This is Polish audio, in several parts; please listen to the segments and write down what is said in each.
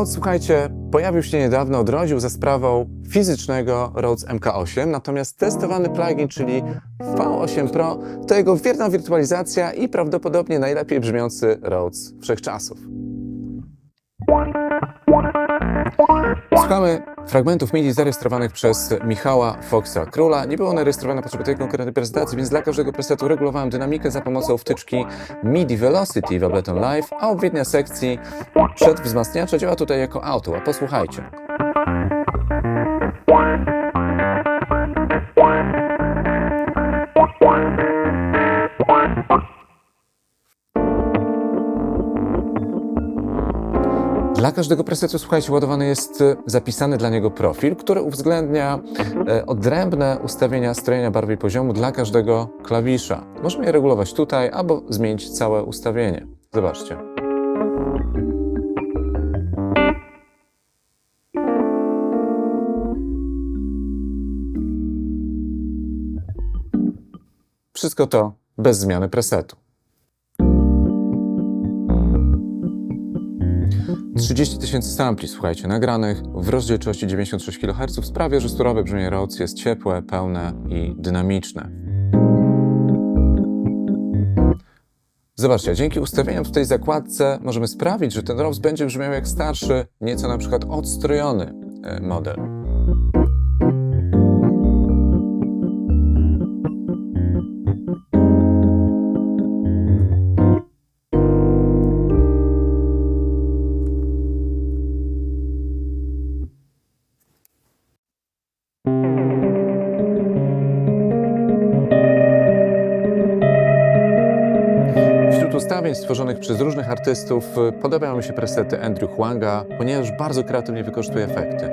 Rhodes, słuchajcie, pojawił się niedawno, odrodził za sprawą fizycznego Rhodes MK8, natomiast testowany plugin, czyli V8 Pro, to jego wierna wirtualizacja i prawdopodobnie najlepiej brzmiący Rhodes wszechczasów. Słuchamy fragmentów MIDI zarejestrowanych przez Michała Foxa Króla. Nie były one rejestrowane na potrzeby tej konkretnej prezentacji, więc dla każdego presetu regulowałem dynamikę za pomocą wtyczki MIDI Velocity w Ableton Live, a odpowiednia sekcji przed wzmacniacza działa tutaj jako auto. A posłuchajcie. Dla każdego presetu, słuchajcie, ładowany jest e, zapisany dla niego profil, który uwzględnia e, odrębne ustawienia strojenia barwy i poziomu dla każdego klawisza. Możemy je regulować tutaj albo zmienić całe ustawienie. Zobaczcie. Wszystko to bez zmiany presetu. 30 tysięcy sampli, słuchajcie, nagranych w rozdzielczości 96 kHz sprawia, że surowe brzmienie Rhodes jest ciepłe, pełne i dynamiczne. Zobaczcie, dzięki ustawieniom w tej zakładce możemy sprawić, że ten Rhodes będzie brzmiał jak starszy, nieco na przykład odstrojony e, model. Stworzonych przez różnych artystów y, podobają mi się presety Andrew Huanga, ponieważ bardzo kreatywnie wykorzystuje efekty.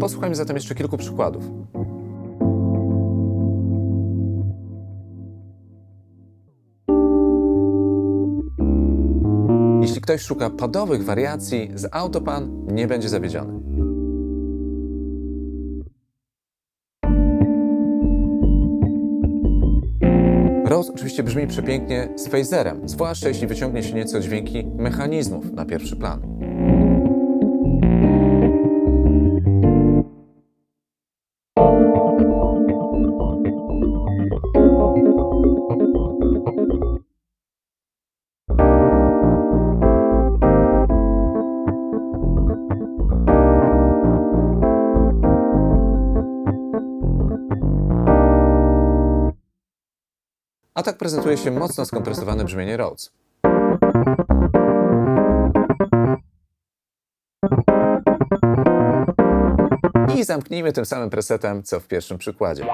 Posłuchajmy zatem jeszcze kilku przykładów. Jeśli ktoś szuka padowych wariacji z Autopan, nie będzie zawiedziony. Rose oczywiście brzmi przepięknie z phaserem, zwłaszcza jeśli wyciągnie się nieco dźwięki mechanizmów na pierwszy plan. A tak prezentuje się mocno skompresowane brzmienie Rhodes. I zamknijmy tym samym presetem, co w pierwszym przykładzie.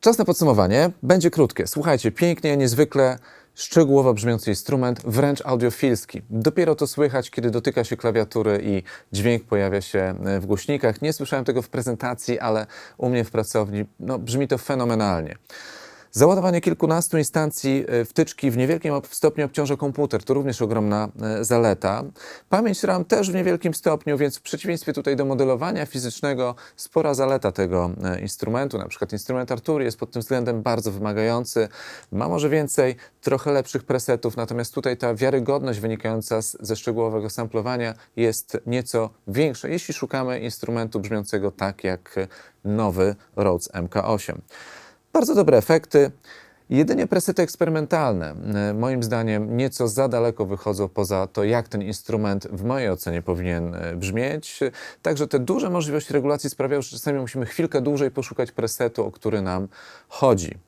Czas na podsumowanie będzie krótkie. Słuchajcie, pięknie, niezwykle szczegółowo brzmiący instrument, wręcz audiofilski. Dopiero to słychać, kiedy dotyka się klawiatury i dźwięk pojawia się e, w głośnikach. Nie słyszałem tego w prezentacji, ale u mnie w pracowni no, brzmi to fenomenalnie. Załadowanie kilkunastu instancji e, wtyczki w niewielkim stopniu obciąża komputer. To również ogromna e, zaleta. Pamięć RAM też w niewielkim stopniu, więc w przeciwieństwie tutaj do modelowania fizycznego, spora zaleta tego e, instrumentu. Na przykład instrument Artury jest pod tym względem bardzo wymagający. Ma może więcej, trochę lepszych presetów, natomiast tutaj ta wiarygodność wynikająca z, ze szczegółowego samplowania jest nieco większa, jeśli szukamy instrumentu brzmiącego tak jak nowy Rhodes MK8. Bardzo dobre efekty. Jedynie presety eksperymentalne, e, moim zdaniem, nieco za daleko wychodzą poza to, jak ten instrument w mojej ocenie powinien e, brzmieć. Także te duże możliwości regulacji sprawiają, że czasami musimy chwilkę dłużej poszukać presetu, o który nam chodzi.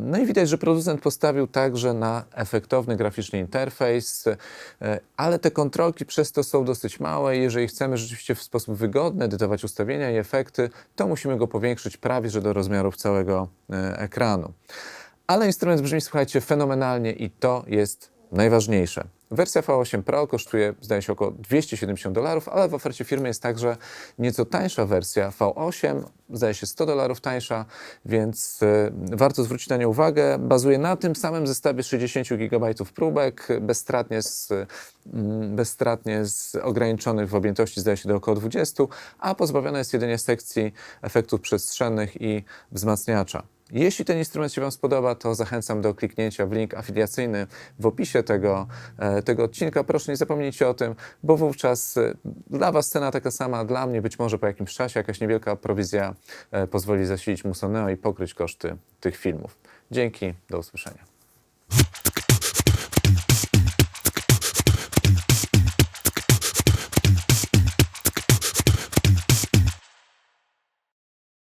No i widać, że producent postawił także na efektowny graficzny interfejs, e, ale te kontrolki przez to są dosyć małe. Jeżeli chcemy rzeczywiście w sposób wygodny edytować ustawienia i efekty, to musimy go powiększyć prawie że do rozmiarów całego e, ekranu. Ale instrument brzmi, słuchajcie, fenomenalnie i to jest najważniejsze. Wersja V8 Pro kosztuje, zdaje się, około 270 dolarów, ale w ofercie firmy jest także nieco tańsza wersja V8, zdaje się 100 dolarów tańsza, więc y, warto zwrócić na nią uwagę. Bazuje na tym samym zestawie 60 GB próbek, bezstratnie z, mm, bezstratnie z ograniczonych w objętości, zdaje się, do około 20, a pozbawiona jest jedynie sekcji efektów przestrzennych i wzmacniacza. Jeśli ten instrument się Wam spodoba, to zachęcam do kliknięcia w link afiliacyjny w opisie tego, e, tego odcinka. Proszę nie zapomnijcie o tym, bo wówczas e, dla Was cena taka sama, dla mnie być może po jakimś czasie jakaś niewielka prowizja e, pozwoli zasilić Musoneo i pokryć koszty tych filmów. Dzięki, do usłyszenia.